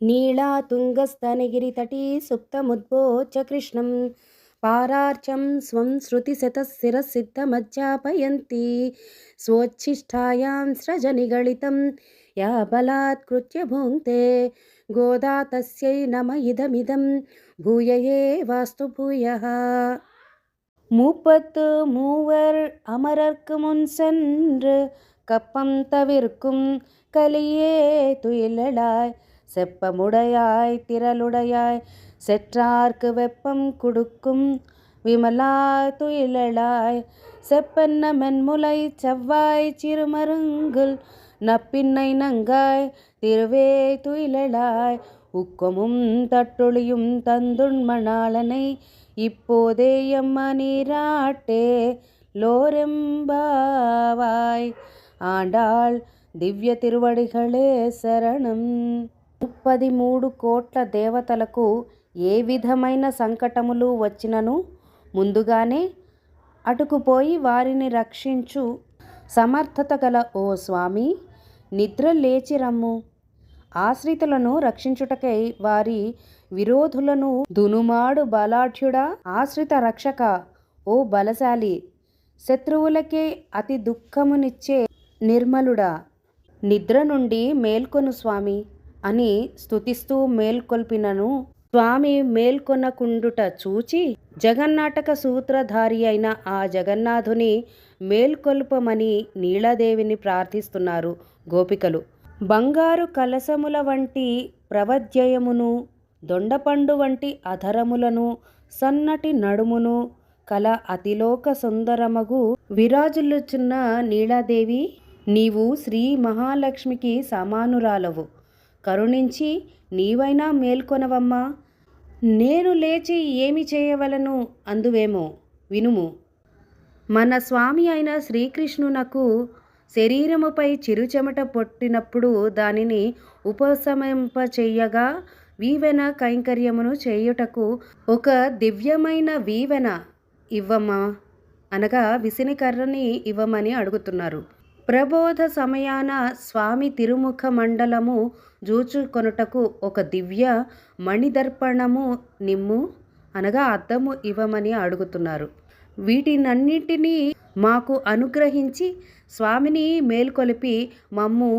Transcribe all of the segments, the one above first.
नीलातुङ्गस्तनगिरितटी सुप्तमुद्बोचकृष्णं पारार्चं स्वं श्रुतिशतशिरसिद्धमज्जापयन्ती स्वोच्छिष्ठायां स्रजनिगलितं या बलात्कृत्य भुङ्क्ते गोदा तस्यै नम इदमिदं भूयये वास्तु भूयः மூப்பத்து மூவர் அமரர்க்கு முன் சென்று கப்பம் தவிர்க்கும் கலியே துயிலலாய் செப்பமுடையாய் திரளுடையாய் செற்றார்க்கு வெப்பம் கொடுக்கும் விமலாய் துயிலளாய் செப்பன்ன மென்முலை செவ்வாய் சிறுமருங்குல் நப்பின்னை நங்காய் திருவே துயிலளாய் உக்கமும் தட்டொழியும் தந்துண்மணாளனை இப்போதே எம்மா நீராட்டே லோரெம்பாவாய் ஆண்டாள் திவ்ய திருவடிகளே சரணம். ముప్పది మూడు కోట్ల దేవతలకు ఏ విధమైన సంకటములు వచ్చినను? ముందుగానే అటుకుపోయి వారిని రక్షించు సమర్థత గల ఓ స్వామి నిద్ర లేచి రమ్ము. ఆశ్రితులను రక్షించుటకై వారి విరోధులను దునుమాడు బలాఢ్యుడా ఆశ్రిత రక్షక ఓ బలశాలి శత్రువులకే అతి దుఃఖమునిచ్చే నిర్మలుడా. నిద్ర నుండి మేల్కొను స్వామి. అని స్తుతిస్తూ మేల్కొల్పినను స్వామి మేల్కొనకుండుట చూచి జగన్నాటక సూత్రధారి అయిన ఆ జగన్నాథుని మేల్కొల్పమని నీలదేవిని ప్రార్థిస్తున్నారు గోపికలు. బంగారు కలసముల వంటి ప్రవధ్యయమును దొండపండు వంటి అధరములను సన్నటి నడుమును కల అతిలోక సుందరమగు విరాజులుచున్న నీలాదేవి నీవు శ్రీ మహాలక్ష్మికి సమానురాలవు. కరుణించి నీవైనా మేల్కొనవమ్మా. నేను లేచి ఏమి చేయవలను అందువేమో వినుము. మన స్వామి అయిన శ్రీకృష్ణునకు శరీరముపై చిరుచెమట పొట్టినప్పుడు దానిని ఉపశమింపచేయగా వీవెన కైంకర్యమును చేయుటకు ఒక దివ్యమైన వీవెన ఇవ్వమ్మా అనగా విసిని కర్రని ఇవ్వమని అడుగుతున్నారు. ప్రబోధ సమయాన స్వామి తిరుముఖ మండలము జూచుకొనుటకు ఒక దివ్య మణిదర్పణము నిమ్ము అనగా అద్దము ఇవ్వమని అడుగుతున్నారు. వీటినన్నిటినీ మాకు అనుగ్రహించి స్వామిని మేల్కొలిపి మమ్ము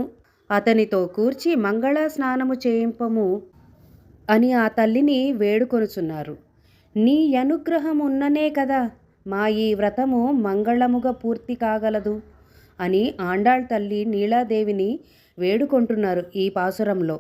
అతనితో కూర్చి మంగళ స్నానము చేయింపము అని ఆ తల్లిని వేడుకొనుచున్నారు. నీ అనుగ్రహం ఉన్ననే కదా మా ఈ వ్రతము మంగళముగా పూర్తి కాగలదు. అని ఆండాళ్ తల్లి నీలాదేవిని వేడుకుంటున్నారు ఈ పాసురంలో.